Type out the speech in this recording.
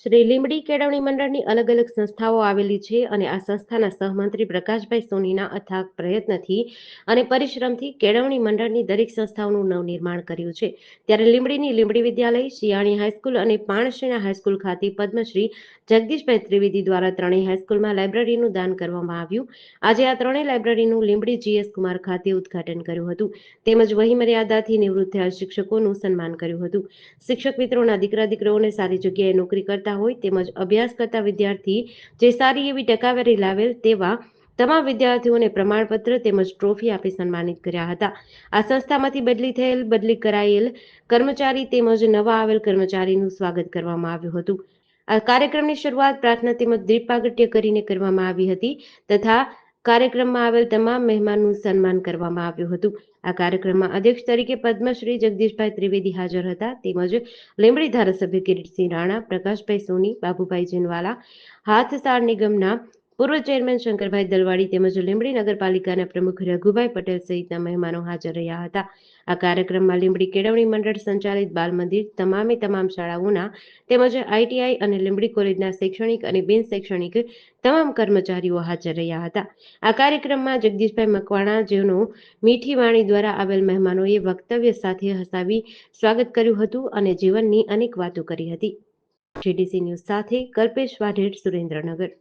શ્રી લીંબડી કેળવણી મંડળની અલગ અલગ સંસ્થાઓ આવેલી છે અને આ સંસ્થાના સહમંત્રી પ્રકાશભાઈ સોનીના અથાગ પ્રયત્નથી અને પરિશ્રમથી કેળવણી મંડળની દરેક સંસ્થાઓનું નવનિર્માણ કર્યું છે. ત્યારે લીંબડીની લીંબડી વિદ્યાલય શિયાણી હાઈસ્કૂલ અને પાણશેણા હાઈસ્કૂલ ખાતે પદ્મશ્રી જગદીશભાઈ ત્રિવેદી દ્વારા ત્રણેય હાઈસ્કૂલમાં લાઇબ્રેરીનું દાન કરવામાં આવ્યું. આજે આ ત્રણેય લાઇબ્રેરીનું લીંબડી જીએસ કુમાર ખાતે ઉદ્ઘાટન કર્યું હતું. તેમજ વહી મર્યાદાથી નિવૃત્ત થયેલ શિક્ષકોનું સન્માન કર્યું હતું. શિક્ષક મિત્રોના દીકરા દીકરીઓને સારી જગ્યાએ નોકરી કરતા હોય તેમજ અભ્યાસ કરતા વિદ્યાર્થી જે સારી એવી ટકાવારી લાવેલ તેવા તમામ વિદ્યાર્થીઓને પ્રમાણપત્ર તેમજ ટ્રોફી આપી સન્માનિત કર્યા હતા. આ સંસ્થામાંથી બદલી થયેલ, બદલી કરાયેલ કર્મચારી તેમજ નવા આવેલ કર્મચારીનું સ્વાગત કરવામાં આવ્યું હતું. આ કાર્યક્રમની શરૂઆત પ્રાર્થના તેમજ દીપ પ્રાગટ્ય કરીને કરવામાં આવી હતી તથા કાર્યક્રમમાં આવેલ તમામ મહેમાનનું સન્માન કરવામાં આવ્યું હતું. આ કાર્યક્રમમાં અધ્યક્ષ તરીકે પદ્મશ્રી જગદીશભાઈ ત્રિવેદી હાજર હતા. તેમજ લીંબડી ધારાસભ્ય કિરીટસિંહ રાણા, પ્રકાશભાઈ સોની, બાબુભાઈ જીનવાલા, હાથસાળ નિગમના પૂર્વ ચેરમેન શંકરભાઈ દલવાડી તેમજ લીંબડી નગરપાલિકાના પ્રમુખ રઘુભાઈ પટેલ સહિતના મહેમાનો હાજર રહ્યા હતા. આ કાર્યક્રમમાં લીંબડી કેળવણી મંડળ સંચાલિત બાલ મંદિર તમામે તમામ શાળાઓના તેમજ આઈટીઆઈ અને લીંબડી કોલેજના શૈક્ષણિક અને બિન શૈક્ષણિક તમામ કર્મચારીઓ હાજર રહ્યા હતા. આ કાર્યક્રમમાં જગદીશભાઈ મકવાણા જેનો મીઠી વાણી દ્વારા આવેલ મહેમાનોએ વક્તવ્ય સાથે હસાવી સ્વાગત કર્યું હતું અને જીવનની અનેક વાતો કરી હતી. જીડીસી ન્યૂઝ સાથે કલ્પેશ વાઢેર સુરેન્દ્રનગર.